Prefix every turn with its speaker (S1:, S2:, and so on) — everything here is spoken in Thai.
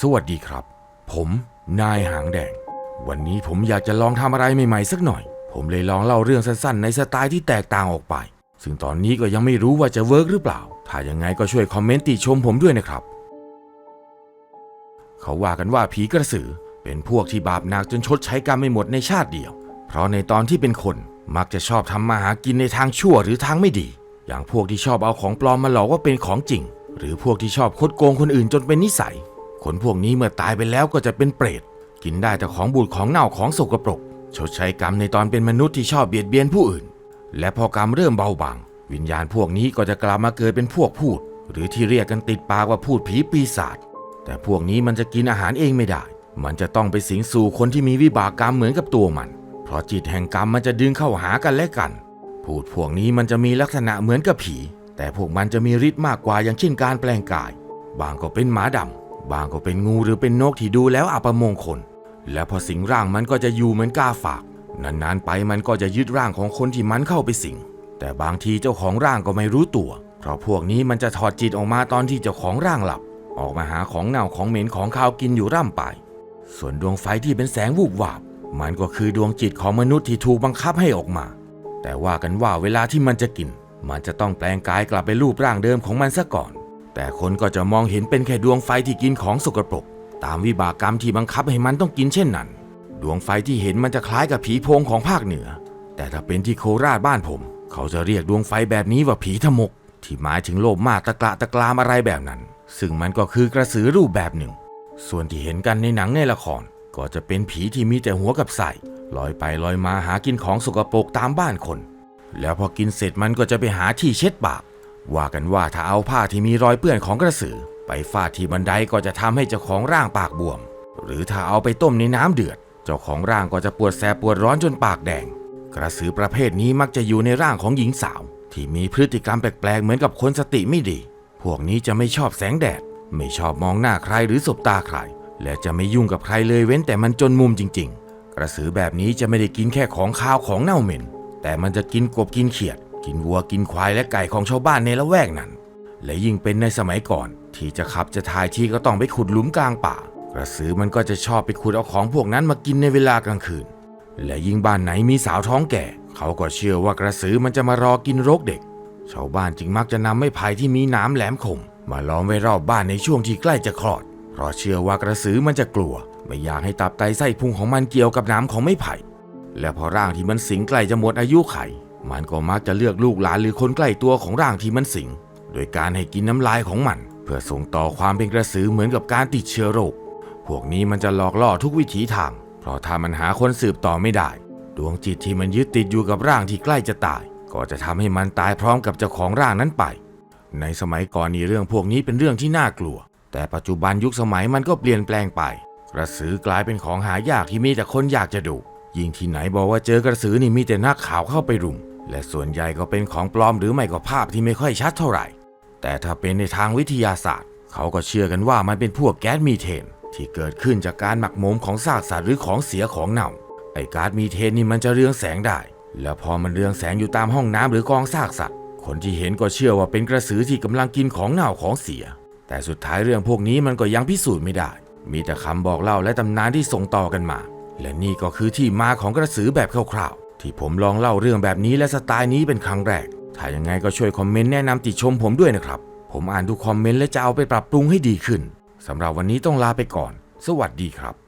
S1: สวัสดีครับ ผมนายหางแดง วันนี้ผมอยากจะลองทำอะไรใหม่ๆสักหน่อย ผมเลยลองเล่าเรื่องสั้นๆ ในสไตล์ที่แตกต่างออกไป ซึ่งตอนนี้ก็ยังไม่รู้ว่าจะเวิร์กหรือเปล่า ถ้ายังไงก็ช่วยคอมเมนต์ติชมผมด้วยนะครับ เขาว่ากันว่าผีกระสือ เป็นพวกที่บาปหนักจนชดใช้กรรมไม่หมดในชาติเดียว เพราะในตอนที่เป็นคนมักจะชอบทำมาหากินในทางชั่วหรือทางไม่ดี อย่างพวกที่ชอบเอาของปลอมมาหลอกว่าเป็นของจริง หรือพวกที่ชอบคดโกงคนอื่นจนเป็นนิสัย คนพวกนี้เมื่อตายไปแล้วก็จะเป็นเปรต กินได้แต่ของบูดของเน่าของสกปรก ชดใช้กรรมในตอนเป็นมนุษย์ที่ชอบเบียดเบียนผู้อื่น และพอกรรมเริ่มเบาบาง วิญญาณพวกนี้ก็จะกลับมาเกิดเป็นพวกพูด หรือที่เรียกกันติดปากว่าพูดผีปีศาจ แต่พวกนี้มันจะกินอาหารเองไม่ได้ มันจะต้องไปสิงสู่คนที่มีวิบากกรรมเหมือนกับตัวมัน เพราะจิตแห่งกรรมมันจะดึงเข้าหากันและกัน พูดพวกนี้มันจะมีลักษณะเหมือนกับผี แต่พวกมันจะมีฤทธิ์มากกว่าอย่างเช่นการแปลงกาย บางก็เป็นหมาดำ บางก็เป็นงูหรือเป็นนกที่ดูแล้วอัปมงคล และพอสิงร่างมันก็จะอยู่เหมือนกาฝาก นานๆไปมันก็จะยึดร่างของคนที่มันเข้าไปสิง แต่บางทีเจ้าของร่างก็ไม่รู้ตัว เพราะพวกนี้มันจะถอดจิตออกมาตอนที่เจ้าของร่างหลับ ออกมาหาของเน่าของเหม็นของข้าวกินอยู่ร่ำไป ส่วนดวงไฟที่เป็นแสงวูบวาบ มันก็คือดวงจิตของมนุษย์ที่ถูกบังคับให้ออกมา แต่ว่ากันว่าเวลาที่มันจะกิน มันจะต้องแปลงกายกลับไปรูปร่างเดิมของมันซะก่อน แต่คนก็จะมองเห็นเป็นแค่ดวงไฟที่กินของสกปรก ตามวิบากกรรมที่บังคับให้มันต้องกินเช่นนั้น ดวงไฟที่เห็นมันจะคล้ายกับผีโพงของภาคเหนือ แต่ถ้าเป็นที่โคราชบ้านผม เขาจะเรียกดวงไฟแบบนี้ว่าผีทมก ที่หมายถึงโลภมากตะกละตะกรามอะไรแบบนั้น ซึ่งมันก็คือกระสือรูปแบบหนึ่ง ส่วนที่เห็นกันในหนังในละคร ก็จะเป็นผีที่มีแต่หัวกับไส้ลอยไปลอยมาหากินของสกปรกตามบ้านคน แล้วพอกินเสร็จมันก็จะไปหาที่เช็ดปาก ว่ากันว่าถ้าเอาผ้าที่มีรอยเปื้อนของกระสือ ไปฟาดที่บันไดก็จะทำให้เจ้าของร่างปากบวม หรือถ้าเอาไปต้มในน้ำเดือด เจ้าของร่างก็จะปวดแสบปวดร้อนจนปากแดง กระสือประเภทนี้มักจะอยู่ในร่างของหญิงสาว ที่มีพฤติกรรมแปลกๆเหมือนกับคนสติไม่ดี พวกนี้จะไม่ชอบแสงแดด ไม่ชอบมองหน้าใครหรือสบตาใคร และจะไม่ยุ่งกับใครเลยเว้นแต่มันจนมุมจริง ๆ กระสือแบบนี้จะไม่ได้กินแค่ของข้าวของเน่าเหม็น แต่มันจะกินกบกินเขียด กินวัวกินควายและไก่ของชาวบ้านในละแวกนั้น และยิ่งเป็นในสมัยก่อน ที่จะขับจะถ่ายที่ก็ต้องไปขุดหลุมกลางป่า กระสือมันก็จะชอบไปขุดเอาของพวกนั้นมากินในเวลากลางคืน และยิ่งบ้านไหนมีสาวท้องแก่ เขาก็เชื่อว่ากระสือมันจะมารอกินรกเด็ก ชาวบ้านจึงมักจะนำไม้ไผ่ที่มีหน้ำแหลมคมมาล้อมไว้รอบบ้านในช่วงที่ใกล้จะคลอด เพราะเชื่อว่ากระสือมันจะกลัว ไม่อยากให้ตับไตไส้พุงของมันเกี่ยวกับน้ำของไม้ไผ่ และพอร่างที่มันสิงใกล้จะหมดอายุไข มันก็มักจะเลือกลูกหลานหรือคนใกล้ตัวของร่างที่มันสิง โดยการให้กินน้ำลายของมัน เพื่อส่งต่อความเป็นกระสือเหมือนกับการติดเชื้อโรค พวกนี้มันจะหลอกล่อทุกวิถีทาง เพราะถ้ามันหาคนสืบต่อไม่ได้ ดวงจิตที่มันยึดติดอยู่กับร่างที่ใกล้จะตาย ก็จะทำให้มันตายพร้อมกับเจ้าของร่างนั้นไป ในสมัยก่อนนี่เรื่องพวกนี้เป็นเรื่องที่น่ากลัว แต่ปัจจุบันยุคสมัยมันก็เปลี่ยนแปลงไป กระสือกลายเป็นของหายากที่มีแต่คนอยากจะดู ยิ่งที่ไหนบอกว่าเจอกระสือนี่มีแต่นักข่าวเข้าไปรุม และส่วนใหญ่ก็เป็นของปลอมหรือไม่ก็ภาพที่ไม่ค่อยชัดเท่าไหร่ แต่ถ้าเป็นในทางวิทยาศาสตร์ เขาก็เชื่อกันว่ามันเป็นพวกแก๊สมีเทน ที่เกิดขึ้นจากการหมักหมมของซากสัตว์หรือของเสียของเน่า ไอ้ก๊าซมีเทนนี่มันจะเรืองแสงได้ แล้วพอมันเรืองแสงอยู่ตามห้องน้ำหรือกองซากสัตว์ คนที่เห็นก็เชื่อว่าเป็นกระสือที่กำลังกินของเน่าของเสีย แต่สุดท้ายเรื่องพวกนี้มันก็ยังพิสูจน์ไม่ได้ มีแต่คำบอกเล่าและตำนานที่ส่งต่อกันมา และนี่ก็คือที่มาของกระสือแบบคร่าว ที่ผมลองเล่าเรื่องแบบนี้และสไตล์นี้เป็นครั้งแรก ถ้ายังไงก็ช่วยคอมเมนต์แนะนำติชมผมด้วยนะครับ ผมอ่านทุกคอมเมนต์และจะเอาไปปรับปรุงให้ดีขึ้นสำหรับวันนี้ต้องลาไปก่อน สวัสดีครับ